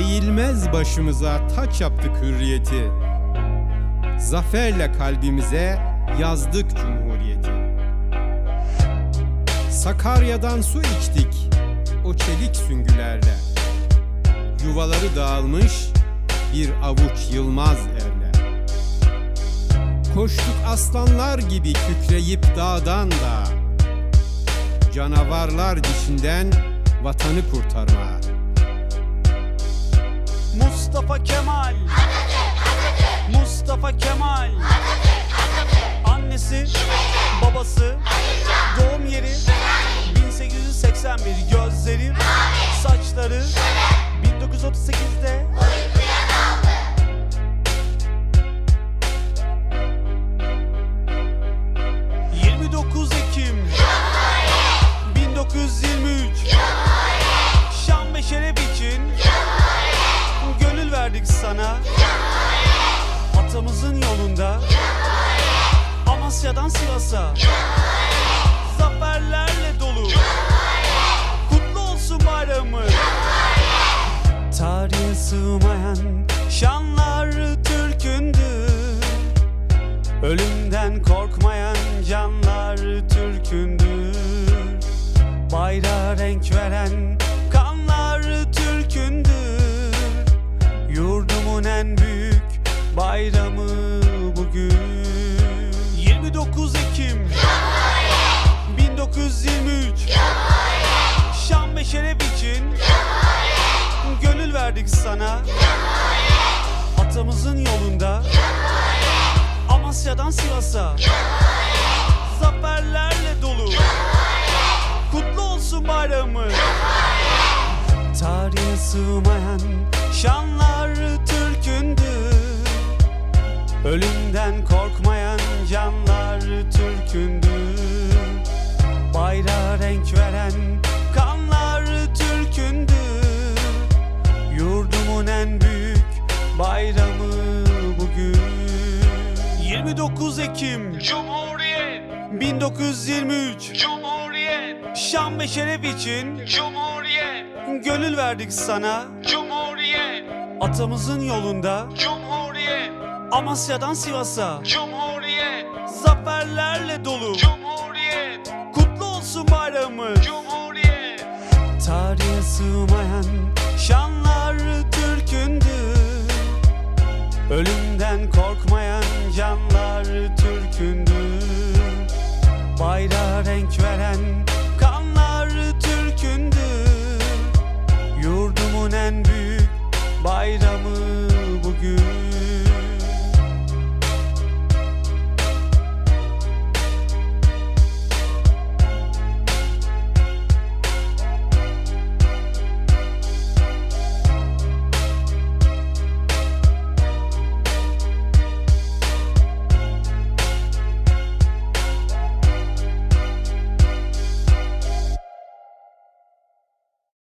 Eğilmez başımıza taç yaptık hürriyeti. Zaferle kalbimize yazdık cumhuriyeti. Sakarya'dan su içtik o çelik süngülerle. Yuvaları dağılmış bir avuç yılmaz erler. Koştuk aslanlar gibi kükreyip dağdan da Canavarlar dişinden vatanı kurtarmaya Mustafa Kemal. Mustafa Kemal. Annesi babası doğum yeri 1881 gözleri saçları 1938'de ...29 Ekim 1923 Şan ve şeref için verdik sana. Atamızın yolunda. Amasya'dan Sivas'a. Zaferlerle dolu. Kutlu olsun bayramımız Tarihe sığmayan şanlar Türk'ündür Ölümden korkmayan canlar Türk'ündür Bayrağa renk veren verdik sana. Atamızın yolunda. Amasya'dan Sivas'a. Zaferlerle dolu. Kutlu olsun bayramımız Tarihe sığmayan şanlar Türk'ündür. Ölümden korkmayan canlar Türk'ündür 29 Ekim. Cumhuriyet, 1923 Cumhuriyet, Şan ve şeref için Cumhuriyet, gönül verdik sana. Cumhuriyet, Atamızın yolunda. Cumhuriyet, Amasya'dan Sivas'a. Cumhuriyet, Zaferlerle dolu. Cumhuriyet, Kutlu olsun bayramımız. Cumhuriyet, Tarihe sığmayan şanlar Türk'ündür Ölümden korkmayan canlar Türk'ündür. Bayrağa renk veren kanlar Türk'ündür. Yurdumun en büyük bayramı bugün.